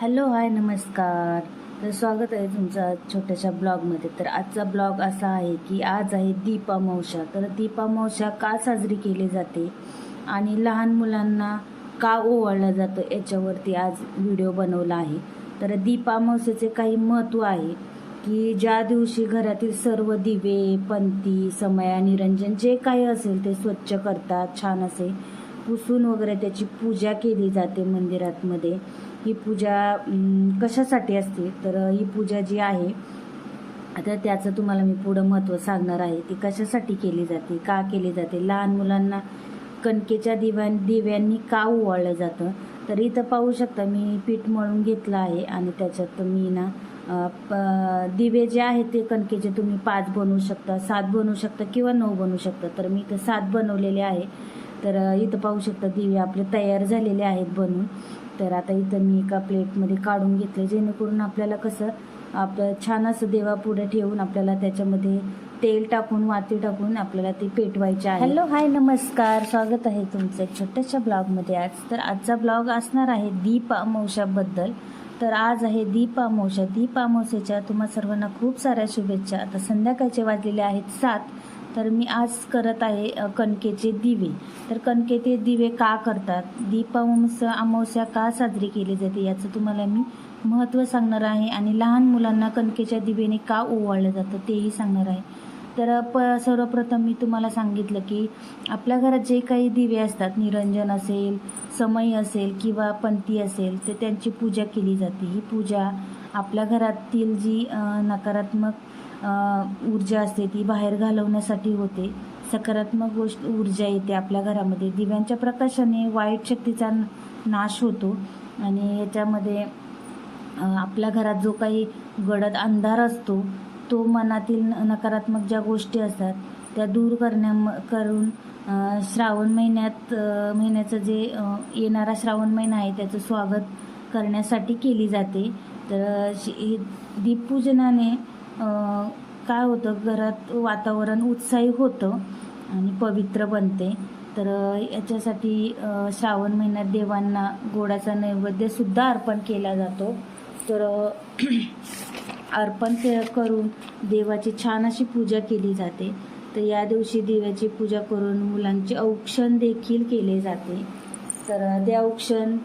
Hello hi नमस्कार. तर स्वागत आहे तुमचा छोट्याशा ब्लॉगमध्ये. तर आजचा ब्लॉग असा आहे की आज आहे दीपामावशा तर दीपामावशा का साजरी केली जाते आणि लहान मुलांना का ओवाळलं जातं याच्यावरती आज व्हिडिओ बनवला आहे. तर दीपामावशेचे काही महत्त्व आहे की ज्या दिवशी घरातील सर्व दिवे पंती समया निरंजन जे काही असेल ते स्वच्छ करतात छान असे पुसून वगैरे त्याची पूजा केली जाते मंदिरातमध्ये. ही पूजा कशासाठी असते? तर ही पूजा जी आहे आता त्याचं तुम्हाला मी पुढं महत्त्व सांगणार आहे. ती कशासाठी केली जाते? का केली जाते? लहान मुलांना कणकेच्या दिव्या दिव्यांनी का ओवाळलं जातं? तर इथं पाहू शकता मी पीठ मळून घेतलं आहे आणि त्याच्यात मी ना प- दिवे जे आहेत ते कणकेचे तुम्ही पाच बनवू शकता सात बनवू शकता किंवा नऊ बनवू शकता. तर मी इथं सात बनवलेले आहे. तर इथं पाहू शकता दिवे आपले तयार झालेले आहेत बनून तर आता इथं मी एका प्लेटमध्ये काढून घेतले जेणेकरून आपल्याला कसं आपलं छान असं देवापुढे ठेवून आपल्याला त्याच्यामध्ये तेल टाकून वाती टाकून आपल्याला ते पेटवायचे आहे. हॅलो हाय नमस्कार. स्वागत आहे तुमचं एक छोट्याशा ब्लॉगमध्ये आज. तर आजचा ब्लॉग असणार आहे दीप अमावश्याबद्दल तर आज आहे दीप अमावस्या दीप अमावस्याच्या तुम्हा सर्वांना खूप साऱ्या शुभेच्छा. आता संध्याकाळचे वाजलेले आहेत सात. तर मी आज करत आहे कणकेचे दिवे. तर कणकेचे दिवे का करतात? दीपावंस अमावस्या का साजरी केली जाते याचं तुम्हाला मी महत्त्व सांगणार आहे आणि लहान मुलांना कणकेच्या दिवेने का ओवाळलं जातं तेही सांगणार आहे. तर प सर्वप्रथम मी तुम्हाला सांगितलं की आपल्या घरात जे काही दिवे असतात निरंजन असेल समय असेल किंवा पंथी असेल तर त्यांची पूजा केली जाते. ही पूजा आपल्या घरातील जी नकारात्मक ऊर्जा असते ती बाहेर घालवण्यासाठी होते. सकारात्मक गोष्ट ऊर्जा येते आपल्या घरामध्ये. दिव्यांच्या प्रकाशाने वाईट शक्तीचा नाश होतो आणि याच्यामध्ये आपल्या घरात जो काही गडद अंधार असतो तो मनातील नकारात्मक ज्या गोष्टी असतात त्या दूर करण्या करून श्रावण महिन्यात महिन्याचं जे येणारा श्रावण महिना आहे त्याचं स्वागत करण्यासाठी केली जाते. तर हे दीपपूजनाने काय होतं घरात वातावरण उत्साही होतं आणि पवित्र बनते. तर याच्यासाठी श्रावण महिन्यात देवांना गोडाचा नैवेद्यसुद्धा अर्पण केला जातो. तर अर्पण के करून देवाची छान अशी पूजा केली जाते. तर या दिवशी देवाची पूजा करून मुलांचे औक्षण देखील केले जाते. तर ते औक्षण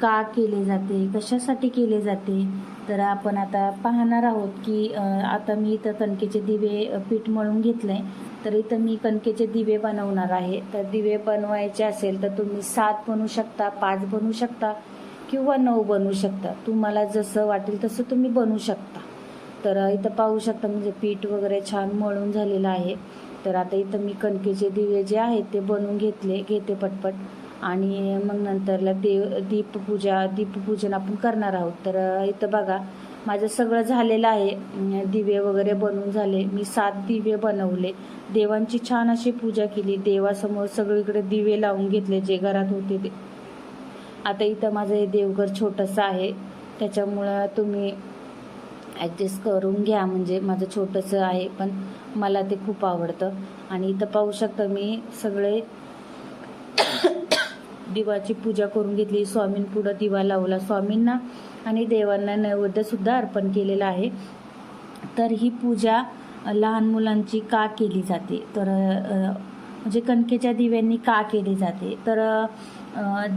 का केले जाते कशासाठी केले जाते तर आपण आता पाहणार आहोत की आता मी इथं कणकेचे दिवे पीठ मळून घेतलं आहे तर इथं मी कणकेचे दिवे बनवणार आहे. तर दिवे बनवायचे असेल तर तुम्ही सात बनवू शकता पाच बनवू शकता किंवा नऊ बनवू शकता. तुम्हाला जसं वाटेल तसं तुम्ही बनवू शकता. तर इथं पाहू शकता म्हणजे पीठ वगैरे छान मळून झालेलं आहे. तर आता इथं मी कणकेचे दिवे जे आहेत ते बनवून घेतले घेते पटपट. आणि मग नंतरला देव दीपपूजा दीपपूजन आपण करणार आहोत. तर इथं बघा माझं सगळं झालेलं आहे. दिवे वगैरे बनवून झाले. मी सात दिवे बनवले. देवांची छान अशी पूजा केली. देवासमोर सगळीकडे दिवे लावून घेतले जे घरात होते ते. आता इथं माझं हे देवघर छोटंसं आहे. त्याच्यामुळं तुम्ही ॲडजस्ट करून घ्या. म्हणजे माझं छोटंसं आहे पण मला ते खूप आवडतं. आणि इथं पाहू शकता मी सगळे दिवाची पूजा करून घेतली. स्वामींपुढं दिवा लावला. स्वामींना आणि देवांना नैवेद्यसुद्धा अर्पण केलेलं आहे. तर ही पूजा लहान मुलांची का केली जाते? तर म्हणजे कणकेच्या दिव्यांनी का केली जाते? तर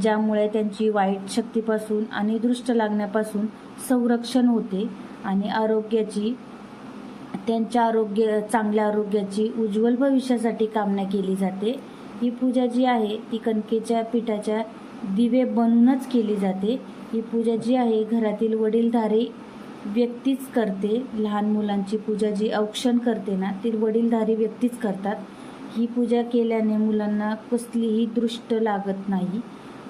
ज्यामुळे त्यांची वाईट शक्तीपासून आणि दृष्ट लागण्यापासून संरक्षण होते आणि आरोग्याची त्यांच्या आरोग्य चांगल्या आरोग्याची उज्ज्वल भविष्यासाठी कामना केली जाते. ही पूजा जी आहे ती कणकेच्या पिठाच्या दिवे बनूनच केली जाते. ही पूजा जी आहे घरातील वडीलधारी व्यक्तीच करते. लहान मुलांची पूजा जी औक्षण करते ना ती वडीलधारी व्यक्तीच करतात. ही पूजा केल्याने मुलांना कसलीही दृष्ट लागत नाही.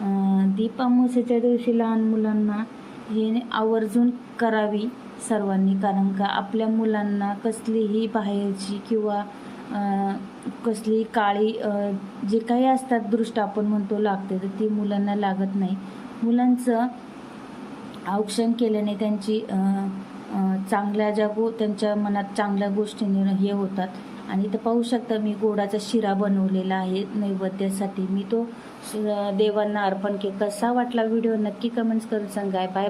अं, दीप अमावस्येच्या दिवशी लहान मुलांना हे आवर्जून करावी सर्वांनी कारण का आपल्या मुलांना कसलीही बाहेरची किंवा कसली काळी जे काही असतात दृष्ट आपण म्हणतो लागते तर ती मुलांना लागत नाही. मुलांचं औक्षण केल्याने त्यांची चांगल्या ज्या गो त्यांच्या मनात चांगल्या गोष्टी हे होतात. आणि इथं पाहू शकता मी गोडाचा शिरा बनवलेला आहे नैवेद्यासाठी. मी तो देवांना अर्पण के कसा वाटला व्हिडिओ? नक्की कमेंट्स करून सांगा. Bye bye